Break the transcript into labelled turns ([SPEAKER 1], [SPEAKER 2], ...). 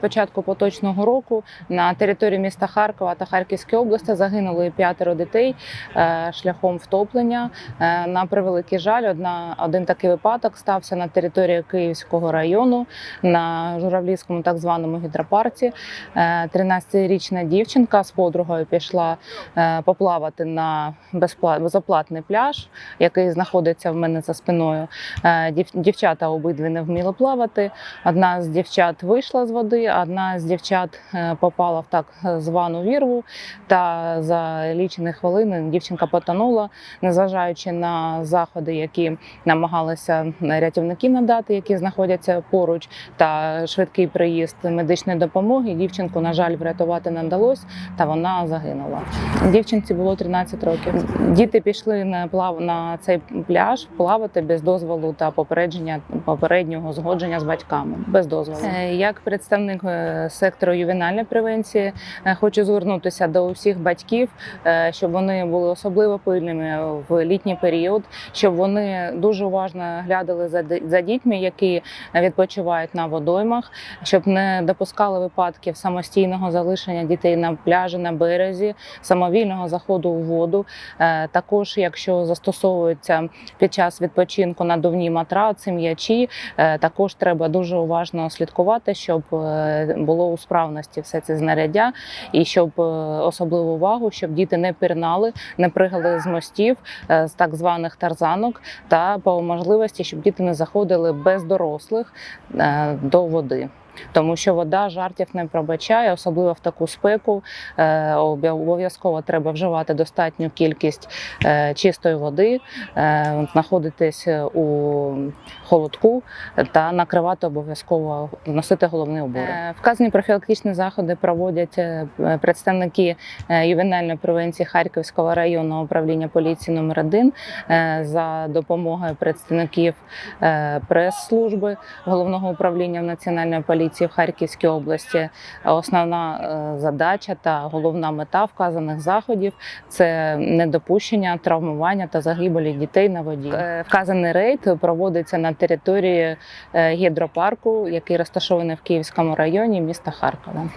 [SPEAKER 1] початку поточного року на території міста Харкова та Харківської області загинули п'ятеро дітей е, шляхом втоплення. Е, На превеликий жаль, одна один такий випадок стався на території Київського району на журавлівському так званому гідропарці. Е, 13-річна дівчинка з подругою пішла е, поплавати на безоплатний пляж, який знаходиться в мене за спиною. Е, Дівчата обидві не вміли плавати. Одна з дівчат вийшла з води, одна з дівчат е, попала в так звану вірву. Та за лічені хвилини дівчинка потонула, незважаючи на заходи, які намагалися рятівники надати, які знаходяться поруч, та швидкий приїзд медичної допомоги. Дівчинку, на жаль, врятувати не вдалося, та вона загинула. Дівчинці було 13 років. Діти пішли на плав на цей пляж плавати без дозволу та попередження попереднього згодження з батьками. Без дозволу. Е, Як представник е, сектору ювенальної превенції, е, хочу звернутися до усіх батьків, е, щоб вони були особливо пильними в літній період, щоб вони дуже уважно глядали за дітьми, які відпочивають на водоймах, щоб не допускали випадків самостійного залишення дітей на пляжі, на березі, самовільного заходу у воду. Також, якщо застосовуються під час відпочинку надувні матраци, м'ячі, також треба дуже уважно слідкувати, щоб було у справності все це знаряддя, і щоб е, особливу увагу, щоб діти не пірнали, не пригали з мостів, е, з так званих тарзанок, та по можливості, щоб діти не заходили без дорослих е, до води. Тому що вода жартів не пробачає, особливо в таку спеку. Е, Обов'язково треба вживати достатню кількість е, чистої води, е, знаходитись у холодку та накривати обов'язково носити головний убор. Е, Вказані профілактичні заходи проводять представники ювенальної превенції Харківського районного управління поліції номер 1 за допомогою представників прес-служби головного управління національної поліції поліції в Харківській області. Основна е, задача та головна мета вказаних заходів це недопущення травмування та загибелі дітей на воді. Е, Вказаний рейд проводиться на території е, гідропарку, який розташований в Київському районі міста Харкова.